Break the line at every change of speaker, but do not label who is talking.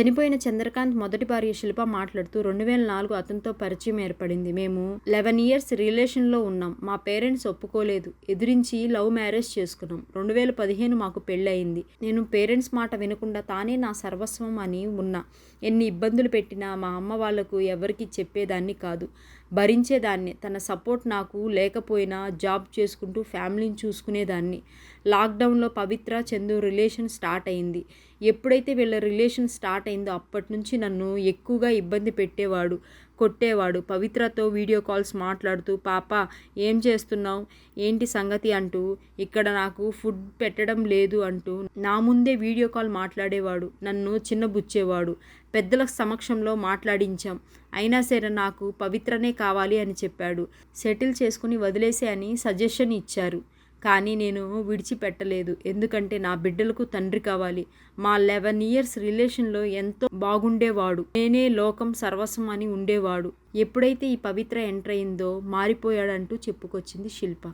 చనిపోయిన చంద్రకాంత్ మొదటి భార్య శిల్ప మాట్లాడుతూ రెండు వేల నాలుగు అతనితో పరిచయం ఏర్పడింది. మేము లెవెన్ ఇయర్స్ రిలేషన్లో ఉన్నాం. మా పేరెంట్స్ ఒప్పుకోలేదు. ఎదిరించి లవ్ మ్యారేజ్ చేసుకున్నాం. రెండు వేల పదిహేను మాకు పెళ్ళయింది. నేను పేరెంట్స్ మాట వినకుండా తానే నా సర్వస్వం అని ఉన్నా. ఎన్ని ఇబ్బందులు పెట్టినా మా అమ్మ వాళ్ళకు ఎవరికి చెప్పేదాన్ని కాదు. భరించేదాన్ని. తన సపోర్ట్ నాకు లేకపోయినా జాబ్ చేసుకుంటూ ఫ్యామిలీని చూసుకునేదాన్ని. లాక్డౌన్లో పవిత్ర చందు రిలేషన్ స్టార్ట్ అయింది. ఎప్పుడైతే వీళ్ళ రిలేషన్ స్టార్ట్ అయిందో అప్పటి నుంచి నన్ను ఎక్కువగా ఇబ్బంది పెట్టేవాడు. కొట్టేవాడు. పవిత్రతో వీడియో కాల్స్ మాట్లాడుతూ పాప ఏం చేస్తున్నావు? ఏంటి సంగతి? అంటూ ఇక్కడ నాకు ఫుడ్ పెట్టడం లేదు అంటూ నా ముందే వీడియో కాల్ మాట్లాడేవాడు. నన్ను చిన్నబుచ్చేవాడు. పెద్దల సమక్షంలో మాట్లాడించాం. అయినా సరే నాకు పవిత్రనే కావాలి అని చెప్పాడు. సెటిల్ చేసుకుని వదిలేసే అని సజెషన్ ఇచ్చారు. కానీ నేను విడిచిపెట్టలేదు. ఎందుకంటే నా బిడ్డలకు తండ్రి కావాలి. మా లెవెన్ ఇయర్స్ రిలేషన్లో ఎంతో బాగుండేవాడు. నేనే లోకం సర్వస్వం అని ఉండేవాడు. ఎప్పుడైతే ఈ పవిత్ర ఎంటర్ అయిందో మారిపోయాడంటూ చెప్పుకొచ్చింది శిల్ప.